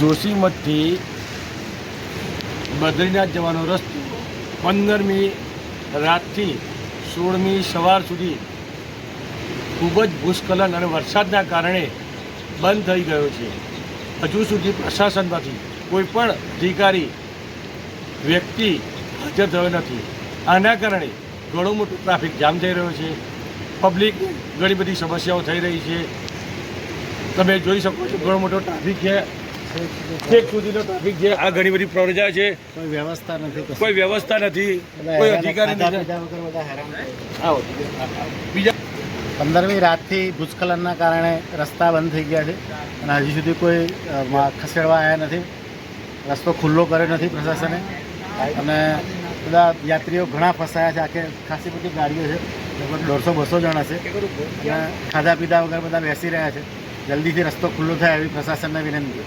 જોશીમઠથી બદ્રીનાથ જવાનો રસ્તો પંદરમી રાતથી સોળમી સવાર સુધી ખૂબ જ ભૂસ્ખલન અને વરસાદના કારણે બંધ થઈ ગયો છે. હજુ સુધી પ્રશાસનમાંથી કોઈ પણ અધિકારી વ્યક્તિ હાજર થયો નથી. આના કારણે ઘણો મોટો ટ્રાફિક જામ થઈ રહ્યો છે. પબ્લિક ઘણી બધી સમસ્યાઓ થઈ રહી છે. તમે જોઈ શકો છો ઘણો મોટો ટ્રાફિક છે. છેક સુધીનો ટ્રાફિક છે. આ ઘણી બધી પ્રજા છે. કોઈ વ્યવસ્થા નથી. કોઈ વ્યવસ્થા નથી. કોઈ અધિકારી નથી. આવો. બીજા પંદરમી રાતથી ભૂસ્ખલનના કારણે રસ્તા બંધ થઈ ગયા છે અને હજી સુધી કોઈ ખસેડવા આવ્યા નથી. રસ્તો ખુલ્લો કર્યો નથી પ્રશાસને. અને બધા યાત્રીઓ ઘણા ફસાયા છે. આખે ખાસી બધી ગાડીઓ છે. લગભગ દોઢસો, બસો જણા છે. ખાધા પીધા વગર બધા બેસી રહ્યા છે. જલ્દીથી રસ્તો ખુલ્લો થાય એવી પ્રશાસનને વિનંતી.